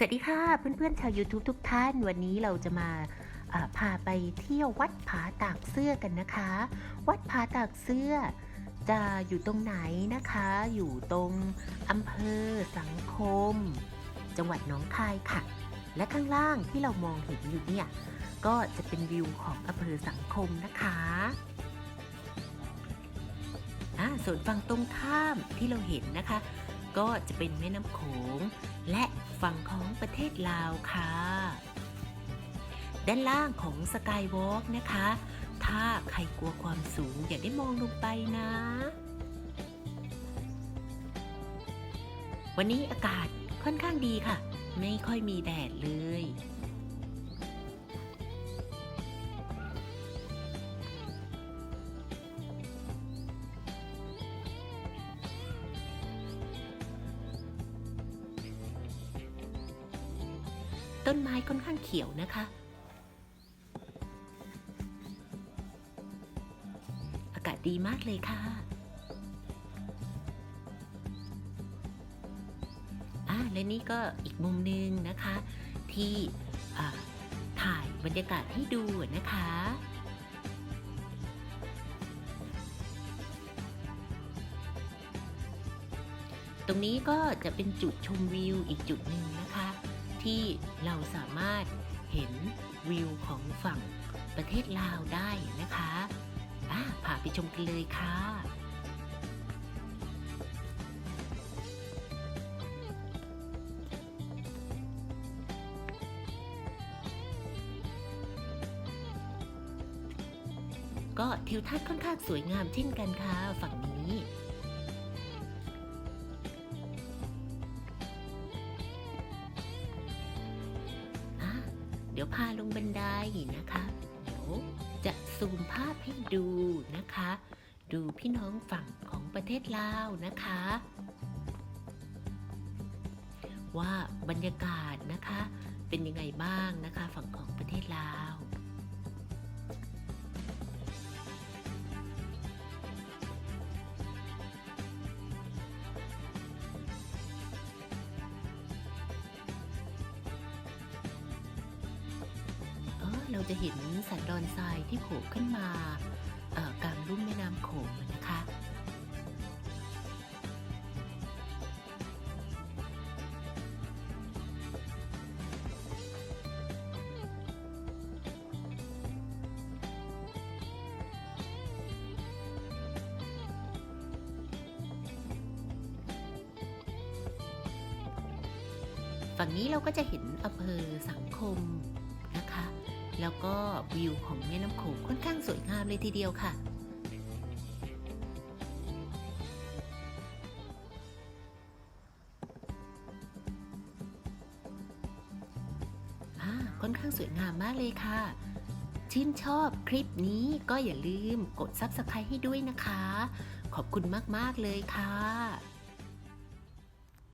สวัสดีค่ะเพื่อนๆชาว YouTube ทุกท่าน วันนี้เราจะมาอ่าพาไปเที่ยววัดผาตากเสื้อกันนะคะ วัดผาตากเสื้อ จะอยู่ตรงไหนนะคะ อยู่ตรงอำเภอสังคม จังหวัดหนองคายค่ะ และข้างล่างที่เรามองเห็นอยู่เนี่ยก็จะเป็นวิวของอำเภอสังคมนะคะอ่าส่วนฝั่งตรงข้ามที่เราเห็นนะคะ ก็จะเป็นแม่น้ำโขง และฝั่งของประเทศลาวค่ะ ด้านล่างของสกายวอล์กนะคะ ถ้าใครกลัวความสูงอย่าได้มองลงไปนะ วันนี้อากาศค่อนข้างดีค่ะ ไม่ค่อยมีแดดเลย ต้นไม้ค่อนข้างเขียวนะคะ อากาศดีมากเลยค่ะอ่าและนี่ก็อีกมุมหนึ่งนะคะ ที่ถ่ายบรรยากาศให้ดูนะคะตรงนี้ก็จะเป็นจุดชมวิวอีกจุดหนึ่งนะคะ ที่เราสามารถเห็นวิวของฝั่งประเทศลาวได้นะคะอ่าพาไปชมกันเลยค่ะก็ทิวทัศน์ค่อนข้างสวยงามเช่นกันค่ะฝั่งนี้ ดี๋ยวพาลงบันไดนะคะ เดี๋ยวจะซูมภาพให้ดูนะคะ ดูพี่น้องฝั่งของประเทศลาวนะคะ ว่าบรรยากาศนะคะ เป็นยังไงบ้างนะคะ ฝั่งของประเทศลาว เราจะเห็นสันดอนทรายที่โผล่ขึ้นมากลางลุ่มแม่น้ำโขงนะคะฝั่งนี้เราก็จะเห็นอำเภอสังคม แล้วก็วิวของแม่น้ำโขงค่อนข้างสวยงามเลยทีเดียวค่ะ ค่อนข้างสวยงามมากเลยค่ะ ชื่นชอบคลิปนี้ก็อย่าลืมกด Subscribe ให้ด้วยนะคะ ขอบคุณมาก ๆ เลยค่ะ